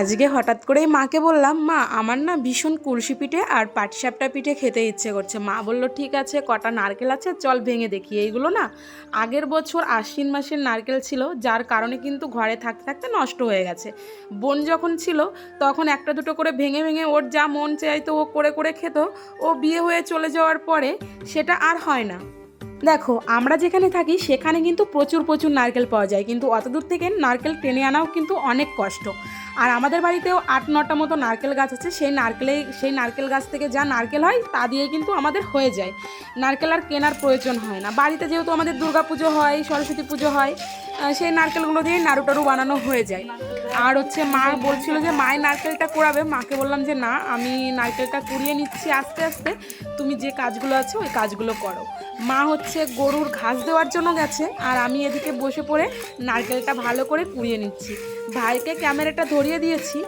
আজকে হঠাৎ করেই মাকে বললাম, মা, আমার না ভীষণ কুলসি পিঠে আর পাটিসাপটা পিঠে খেতে ইচ্ছে করছে। মা বলল, ঠিক আছে, কটা নারকেল আছে, চল ভেঙে দেখি। এইগুলো না আগের বছর আশ্বিন মাসের নারকেল ছিল, যার কারণে কিন্তু ঘরে থাকতে থাকতে নষ্ট হয়ে গেছে। বোন যখন ছিল, তখন একটা দুটো করে ভেঙে ভেঙে ওর যা মন চাইতো ও করে করে খেত। ও বিয়ে হয়ে চলে যাওয়ার পরে সেটা আর হয় না। দেখো, আমরা যেখানে থাকি, সেখানে কিন্তু প্রচুর প্রচুর নারকেল পাওয়া যায়। কিন্তু অত দূর থেকে নারকেল টেনে আনাও কিন্তু অনেক কষ্ট। আর আমাদের বাড়িতেও আট নটা মতো নারকেল গাছ আছে। সেই নারকেলে, সেই নারকেল গাছ থেকে যা নারকেল হয়, তা দিয়ে কিন্তু আমাদের হয়ে যায়। নারকেল আর কেনার প্রয়োজন হয় না। বাড়িতে যেহেতু আমাদের দুর্গা পুজো হয়, সরস্বতী পুজো হয় সেই নারকেলগুলো দিয়ে নাড়ু টাড়ু বানানো হয়ে যায়। আর হচ্ছে মা বলছিল যে, মায়ের নারকেলটা কুড়াবে। মাকে বললাম যে, না, আমি নারকেলটা কুড়িয়ে নিচ্ছি আস্তে আস্তে। তুমি যে কাজগুলো আছে, ওই কাজগুলো করো। মা হচ্ছে গরুর ঘাস দেওয়ার জন্য গেছে, আর আমি এদিকে বসে পড়ে নারকেলটা ভালো করে কুড়িয়ে নিচ্ছি। ভাইকে ক্যামেরাটা ধরিয়ে দিয়েছি।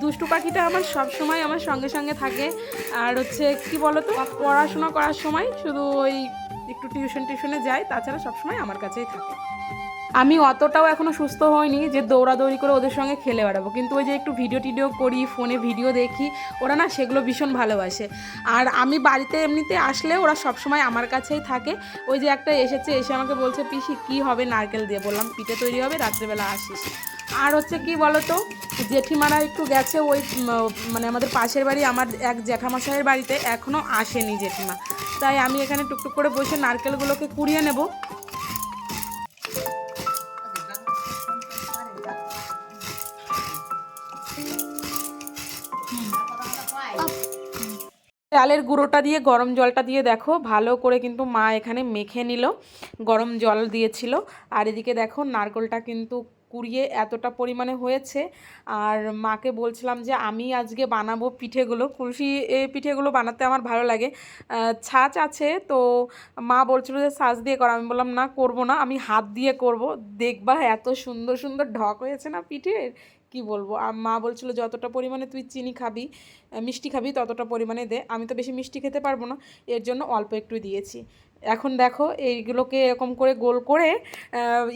দুষ্টু পাখিটা আমার সব সময় আমার সঙ্গে সঙ্গে থাকে। আর হচ্ছে, কি বলতো? পড়াশোনা করার সময় শুধু ওই একটু টিউশন টিউশনে যায়, তাছাড়া সবসময় আমার কাছেই থাকে। আমি অতটাও এখনও সুস্থ হইনি যে দৌড়াদৌড়ি করে ওদের সঙ্গে খেলে বেড়াবো। কিন্তু ওই যে একটু ভিডিও টিডিও করি ফোনে ভিডিও দেখি, ওরা না সেগুলো ভীষণ ভালোবাসে। আর আমি বাড়িতে এমনিতে আসলে ওরা সবসময় আমার কাছেই থাকে। ওই যে একটা এসেছে, এসে আমাকে বলছে, পিসি, কি হবে নারকেল দিয়ে? বললাম, পিঠে তৈরি হবে, রাত্রেবেলা আসিস। আর হচ্ছে কি বলতো, জেঠিমারা একটু গেছে ওই মানে আমাদের পাশের বাড়ি, আমার এক জ্যাঠামশাইয়ের বাড়িতে এখনও আসেনি জেঠিমা। তাই আমি এখানে টুকটুক করে বসে নারকেলগুলোকে কুড়িয়ে নেব। চালের গুঁড়োটা দিয়ে, গরম জলটা দিয়ে দেখো, ভালো করে কিন্তু মা এখানে মেখে নিল, গরম জল দিয়েছিল। আর এদিকে দেখো, নারকেলটা কিন্তু কুড়িয়ে এতটা পরিমাণে হয়েছে। আর মাকে বলছিলাম যে, আমি আজকে বানাবো পিঠেগুলো। কুলসি পিঠেগুলো বানাতে আমার ভালো লাগে। ছাঁচ আছে, তো মা বলছিল যে, ছাঁচ দিয়ে করো। আমি বললাম, না, করব না, আমি হাত দিয়ে করব। দেখবা এত সুন্দর সুন্দর ঢক হয়েছে না পিঠের? কি বলব? আর মা বলছিল যতটা পরিমাণে তুই চিনি খাবি মিষ্টি খাবি ততটা পরিমাণে দে। আমি তো বেশি মিষ্টি খেতে পারব না, এর জন্য অল্প একটু দিয়েছি। এখন দেখো, এইগুলোকে এরকম করে গোল করে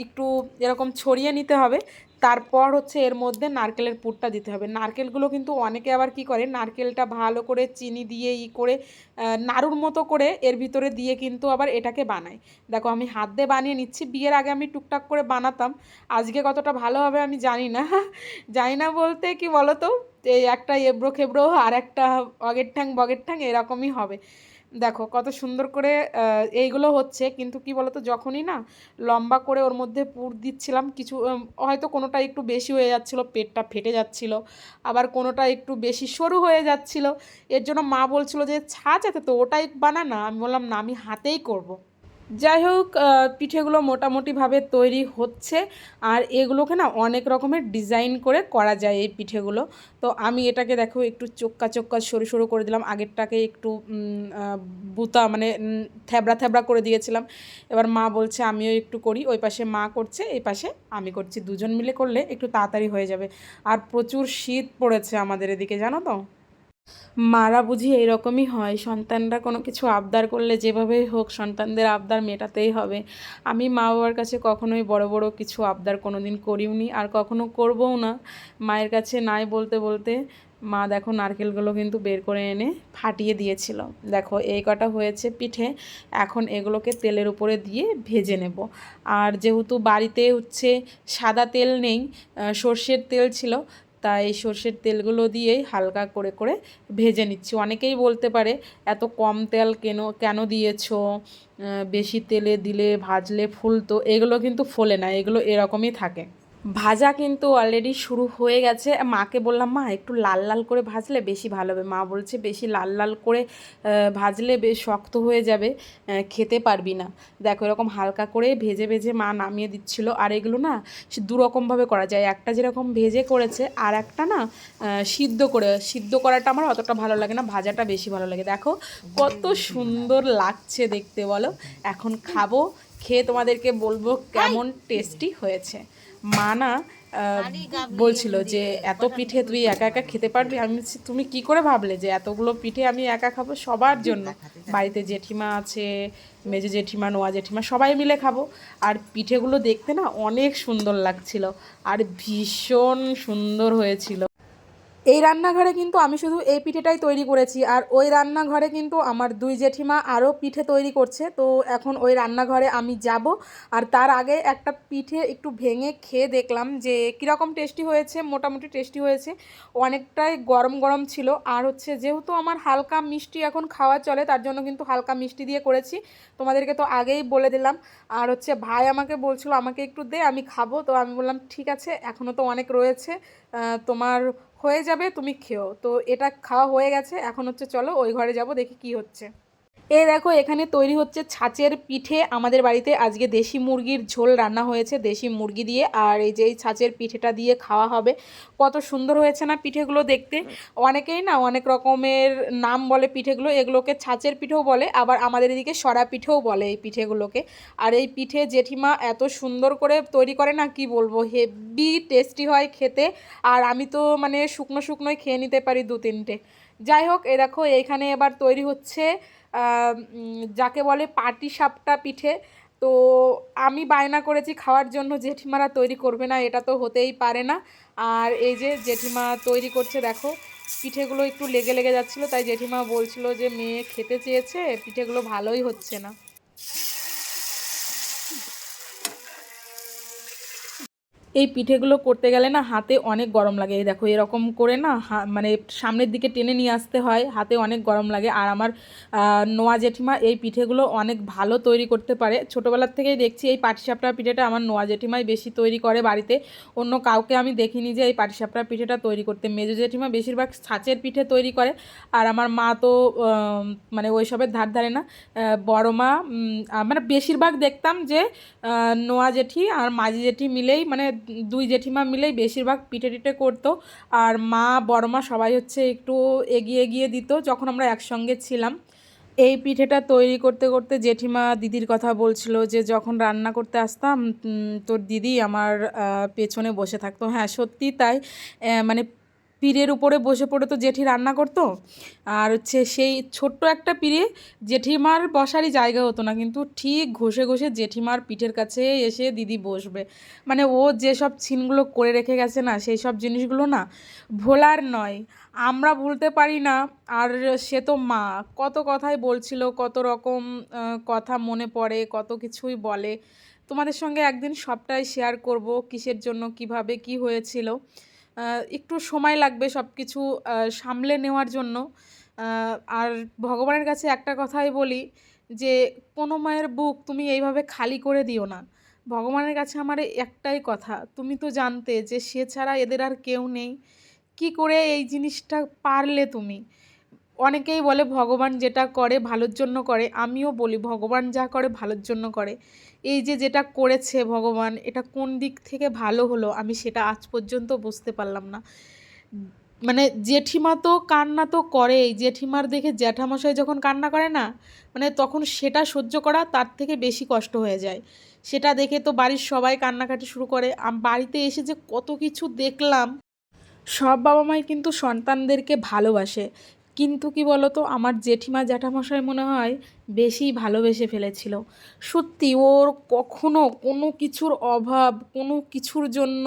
একটু এরকম ছড়িয়ে নিতে হবে। তারপর হচ্ছে এর মধ্যে নারকেলের পুরটা দিতে হবে। নারকেলগুলো কিন্তু অনেকে আবার কি করে, নারকেলটা ভালো করে চিনি দিয়ে ই করে নাড়ুর মতো করে এর ভিতরে দিয়ে কিন্তু আবার এটাকে বানায়। দেখো আমি হাত দিয়ে বানিয়ে নিচ্ছি, বিয়ের আগে আমি টুকটাক করে বানাতাম, আজকে কতটা ভালো হবে আমি জানি না। জানি না বলতে কি বলো তো এই একটা এবড়ো খেবড়ো আর একটা অগের ঠ্যাং বগের ঠ্যাং এরকমই হবে। দেখো কত সুন্দর করে এইগুলো হচ্ছে, কিন্তু কি বলতো, যখনই না লম্বা করে ওর মধ্যে পুর দিচ্ছিলাম, কিছু হয়তো কোনোটা একটু বেশি হয়ে যাচ্ছিল, পেটটা ফেটে যাচ্ছিল, আবার কোনোটা একটু বেশি সরু হয়ে যাচ্ছিল, এর জন্য মা বলছিল যে, ছাঁচ আছে তো, ওটাই বানা না আমি বললাম, না, আমি হাতেই করব। যাই হোক পিঠেগুলো মোটামুটিভাবে তৈরি হচ্ছে আর এগুলোকে না অনেক রকমের ডিজাইন করে করা যায় এই পিঠেগুলো। তো আমি এটাকে দেখো একটু চোক্কা চোক্কা সরু সরু করে দিলাম। আগেরটাকে একটু বুতা মানে থ্যাবড়া থ্যাবড়া করে দিয়েছিলাম। এবার মা বলছে, আমিও একটু করি। ওই পাশে মা করছে, এই পাশে আমি করছি। দুজন মিলে করলে একটু তাড়াতাড়ি হয়ে যাবে। আর প্রচুর শীত পড়েছে আমাদের এদিকে, জানো তো? মারা বুঝি এরকমই হয়। সন্তানরা কোনো কিছু আবদার করলে যেভাবে হোক সন্তানদের আবদার মেটাতেই হবে। আমি মা বাবার কাছে কখনোই বড় বড় কিছু আবদার কোনো দিন করিওনি আর কখনো করবও না। মায়ের কাছে নাই বলতে বলতে মা দেখো নারকেলগুলো কিন্তু বের করে এনে ফাটিয়ে দিয়েছিল। দেখো এই কটা হয়েছে পিঠে, এখন এগুলোকে তেলের উপরে দিয়ে ভেজে নেব। আর যেহেতু বাড়িতে হচ্ছে সাদা তেল নেই সর্ষের তেল ছিল তাই সর্ষের তেলগুলো দিয়েই হালকা করে করে ভেজে নিচ্ছি। অনেকেই বলতে পারে, এত কম তেল কেন কেন দিয়েছ? বেশি তেলে দিলে ভাজলে ফুলতো। এগুলো কিন্তু ফোলে না, এগুলো এরকমই থাকে। ভাজা কিন্তু অলরেডি শুরু হয়ে গেছে। মাকে বললাম মা একটু লাল লাল করে ভাজলে বেশি ভালো হবে। মা বলছে বেশি লাল লাল করে ভাজলে বেশ শক্ত হয়ে যাবে খেতে পারবি না। দেখো এরকম হালকা করে ভেজে ভেজে মা নামিয়ে দিচ্ছিল। আর এগুলো না দুরকমভাবে করা যায়। একটা যেরকম ভেজে করেছে আর একটা না সিদ্ধ করে সিদ্ধ করাটা আমার অতটা ভালো লাগে না ভাজাটা বেশি ভালো লাগে। দেখো কত সুন্দর লাগছে দেখতে বলো। এখন খাব খেয়ে তোমাদেরকে বলব কেমন টেস্টি হয়েছে। মা না বলছিল যে এত পিঠে তুই একা একা খেতে পারবি? আমি তুমি কি করে ভাবলে যে এতগুলো পিঠে আমি একা খাব সবার জন্য? বাড়িতে জেঠিমা আছে মেজে জেঠিমা নোয়া জেঠিমা সবাই মিলে খাব। আর পিঠেগুলো দেখতে না অনেক সুন্দর লাগছিল আর ভীষণ সুন্দর হয়েছিল। এই রান্নাঘরে কিন্তু আমি শুধু এই পিঠেটাই তৈরি করেছি, আর ওই রান্নাঘরে কিন্তু আমার দুই জেঠিমা আরও পিঠে তৈরি করছে। তো এখন ওই রান্নাঘরে আমি যাব, আর তার আগে একটা পিঠে একটু ভেঙে খেয়ে দেখলাম যে কীরকম টেস্টি হয়েছে, মোটামুটি টেস্টি হয়েছে, অনেকটাই গরম গরম ছিল। আর হচ্ছে যেহেতু আমার হালকা মিষ্টি এখন খাওয়া চলে, তার জন্য কিন্তু হালকা মিষ্টি দিয়ে করেছি। তোমাদেরকে তো আগেই বলে দিলাম। আর হচ্ছে ভাই আমাকে বলছিল, আমাকে একটু দে, আমি খাব। তো আমি বললাম, ঠিক আছে এখনও তো অনেক রয়েছে তোমার হয়ে যাবে, তুমি খেও। তো এটা খাওয়া হয়ে গেছে, এখন হচ্ছে চলো ওই ঘরে যাব, দেখি কি হচ্ছে। এই দেখো, এখানে তৈরি হচ্ছে ছাঁচের পিঠে। আমাদের বাড়িতে আজকে দেশি মুরগির ঝোল রান্না হয়েছে, দেশি মুরগি দিয়ে। আর এই যে এই ছাঁচের পিঠেটা দিয়ে খাওয়া হবে। কত সুন্দর হয়েছে না পিঠেগুলো দেখতে। অনেকেই না অনেক রকমের নাম বলে পিঠেগুলো, এগুলোকে ছাঁচের পিঠেও বলে, আবার আমাদের এদিকে সরা পিঠেও বলে এই পিঠেগুলোকে। আর এই পিঠে জেঠিমা এত সুন্দর করে তৈরি করে না, কি বলব হেভি টেস্টি হয় খেতে। আর আমি তো মানে শুকনো শুকনোই খেয়ে নিতে পারি দু তিনটে। যাই হোক, এ দেখো এইখানে এবার তৈরি হচ্ছে যাকে বলে পাটি সাপটা পিঠে। তো আমি বায়না করেছি খাওয়ার জন্য, জেঠিমারা তৈরি করবে না, এটা তো হতেই পারে না। আর এই যে জেঠিমা তৈরি করছে, দেখো, পিঠেগুলো একটু লেগে লেগে যাচ্ছিল, তাই জেঠিমা বলছিল যে মেয়ে খেতে চেয়েছে, পিঠেগুলো ভালোই হচ্ছে না। এই পিঠেগুলো করতে গেলে না হাতে অনেক গরম লাগে। এই দেখো, এরকম করে না মানে সামনের দিকে টেনে নিয়ে আসতে হয়, হাতে অনেক গরম লাগে। আর আমার নোয়া জেঠিমা এই পিঠেগুলো অনেক ভালো তৈরি করতে পারে। ছোটোবেলার থেকেই দেখছি এই পাটিসাপটা পিঠেটা আমার নোয়া জেঠিমাই বেশি তৈরি করে বাড়িতে। অন্য কাউকে আমি দেখিনি যে এই পাটিসাপটা পিঠেটা তৈরি করতে। মেজো জেঠিমা বেশিরভাগ ছাঁচের পিঠে তৈরি করে। আর আমার মা তো মানে ওইসবের ধার ধারে না বড় মা মানে বেশিরভাগ দেখতাম যে নোয়া জেঠি আর মাঝি জেঠি মিলেই মানে দুই জেঠিমা মিলেই বেশিরভাগ পিঠে টিটে করতো। আর মা, বড় মা সবাই হচ্ছে একটু এগিয়ে এগিয়ে দিত যখন আমরা একসঙ্গে ছিলাম। এই পিঠেটা তৈরি করতে করতে জেঠিমা দিদির কথা বলছিল যে, যখন রান্না করতে আসতাম তোর দিদি আমার পেছনে বসে থাকতো। হ্যাঁ সত্যি তাই। মানে পিড়ের উপরে বসে পড়ে তো জেঠি রান্না করতো। আর হচ্ছে সেই ছোট্ট একটা পীরে জেঠিমার বসারই জায়গা হতো না। কিন্তু ঠিক ঘষে ঘষে জেঠিমার পিঠের কাছে এসে দিদি বসবে। মানে ও যেসব ছিনগুলো করে রেখে গেছে না, সেই সব জিনিসগুলো না ভোলার নয়। আমরা ভুলতে পারি না। আর সে তো মা। কত কথাই বলছিল, কত রকম কথা মনে পড়ে, কত কিছুই বলে। তোমাদের সঙ্গে একদিন সবটাই শেয়ার করব, কিসের জন্য, কীভাবে, কি হয়েছিল। একটু সময় লাগবে সব কিছু সামলে নেওয়ার জন্য। আর ভগবানের কাছে একটা কথাই বলি যে, কোনো মায়ের বুক তুমি এইভাবে খালি করে দিও না। ভগবানের কাছে আমার একটাই কথা, তুমি তো জানতে যে সে ছাড়া এদের আর কেউ নেই। কি করে এই জিনিসটা পারলে তুমি? অনেকেই বলে ভগবান যেটা করে ভালোর জন্য করে, আমিও বলি ভগবান যা করে ভালোর জন্য করে। এই যে যেটা করেছে ভগবান, এটা কোন দিক থেকে ভালো হলো আমি সেটা আজ পর্যন্ত বুঝতে পারলাম না। মানে জেঠিমা তো কান্না তো করেই, জেঠিমার দেখে জ্যাঠামশাই যখন কান্না করে না মানে তখন সেটা সহ্য করা তার থেকে বেশি কষ্ট হয়ে যায়। সেটা দেখে তো বাড়ির সবাই কান্নাকাটি শুরু করে। বাড়িতে এসে যে কত কিছু দেখলাম, সব বাবা মাই কিন্তু সন্তানদেরকে ভালোবাসে। কিন্তু কি বলতো, আমার জেঠিমা জ্যাঠামশাই মনে হয় বেশি ভালোবেসে ফেলেছিল। সত্যি ওর কখনো কোনো কিছুর অভাব, কোনো কিছুর জন্য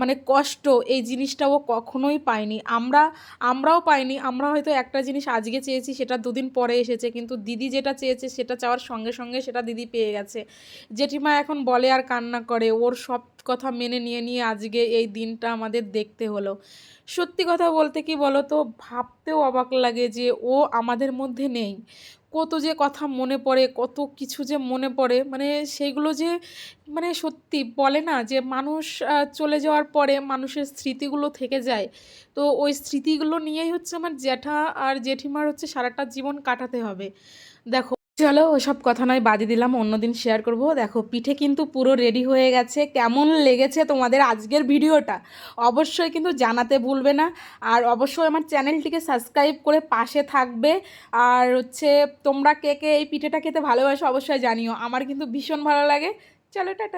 মানে কষ্ট এই জিনিসটা ও কখনোই পায়নি। আমরা, আমরাও পাইনি, আমরা হয়তো একটা জিনিস আজকে চেয়েছি, সেটা দুদিন পরে এসেছে, কিন্তু দিদি যেটা চেয়েছে, সেটা চাওয়ার সঙ্গে সঙ্গে সেটা দিদি পেয়ে গেছে। জেঠিমা এখন বলে আর কান্না করে, ওর সব কথা মেনে নিয়ে নিয়ে আজকে এই দিনটা আমাদের দেখতে হলো। সত্যি কথা বলতে কি বলো তো ভাবতেও অবাক লাগে যে ও আমাদের মধ্যে নেই। কত যে কথা মনে পড়ে, কত কিছু যে মনে পড়ে মানে সেইগুলো যে মানে সত্যি বলে না যে মানুষ চলে যাওয়ার পরে মানুষের স্মৃতিগুলো থেকে যায়। তো ওই স্মৃতিগুলো নিয়েই হচ্ছে আমার জ্যাঠা আর জেঠিমার হচ্ছে সারাটা জীবন কাটাতে হবে। দেখো চলো ওসব কথা নয় বাজে দিলাম, অন্যদিন শেয়ার করব। দেখো, পিঠে কিন্তু পুরো রেডি হয়ে গেছে। কেমন লেগেছে তোমাদের আজকের ভিডিওটা? অবশ্যই কিন্তু জানাতে ভুলবে না। আর অবশ্যই আমার চ্যানেলটিকে সাবস্ক্রাইব করে পাশে থাকবে। আর হচ্ছে, তোমরা কে কে এই পিঠেটা খেতে ভালোবাসো অবশ্যই জানিও। আমার কিন্তু ভীষণ ভালো লাগে। চলো, টাটা।